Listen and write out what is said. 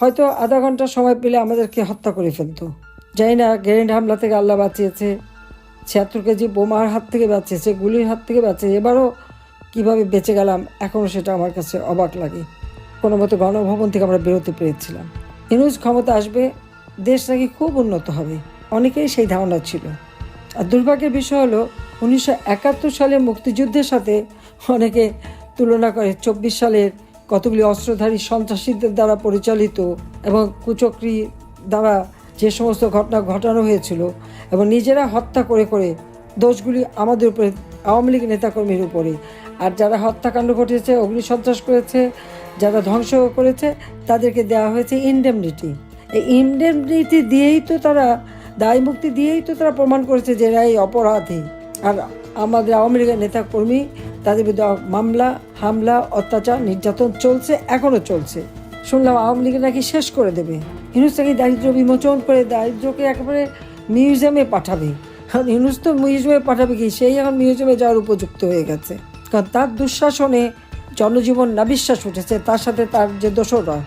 হয়তো আধা ঘণ্টা সময় পেলে আমাদেরকে হত্যা করে ফেলতো। জানি না, গ্রেনেড হামলা থেকে আল্লাহ বাঁচিয়েছে, ছিয়াত্তর কেজি বোমার হাত থেকে বাঁচিয়েছে, গুলির হাত থেকে বাঁচিয়েছে, এবারও কীভাবে বেঁচে গেলাম এখনও সেটা আমার কাছে অবাক লাগে। কোনো মতো গণভবন থেকে আমরা বেরোতে পেরেছিলাম। ইনুজ ক্ষমতা আসবে, দেশ নাকি খুব উন্নত হবে অনেকেই সেই ধারণা ছিল। আর দুর্ভাগ্যের বিষয় হলো, উনিশশো সালের মুক্তিযুদ্ধের সাথে অনেকে তুলনা করে, চব্বিশ সালের কতগুলি অস্ত্রধারী সন্ত্রাসীদের দ্বারা পরিচালিত এবং কুচক্রি দ্বারা যে সমস্ত ঘটনা ঘটানো হয়েছিল এবং নিজেরা হত্যা করে করে দোষগুলি আমাদের উপরে, আওয়ামী লীগ নেতাকর্মীর উপরে। আর যারা হত্যাকাণ্ড ঘটেছে অগ্নিসন্ত্রাস করেছে, যারা ধ্বংস করেছে, তাদেরকে দেওয়া হয়েছে ইনডেমনিটি। এই ইনডেমনিটি দিয়েই তো তারা, দায় মুক্তি দিয়েই তো তারা প্রমাণ করেছে যে এরা এই অপরাধী। আর আমাদের আওয়ামী লীগের নেতা কর্মী তাদের বিরুদ্ধে মামলা, হামলা, অত্যাচার, নির্যাতন চলছে, এখনও চলছে। শুনলাম আওয়ামী লীগের নাকি শেষ করে দেবে। নাকি দারিদ্র বিমোচন করে দারিদ্রকে একেবারে মিউজিয়ামে পাঠাবে। কারণ ইউনুস তো মিউজিয়ামে পাঠাবে কি? সেই এখন মিউজিয়ামে যাওয়ার উপযুক্ত হয়ে গেছে। কারণ তার দুঃশাসনে জনজীবন না বিশ্বাস উঠেছে, তার সাথে তার যে দোসররা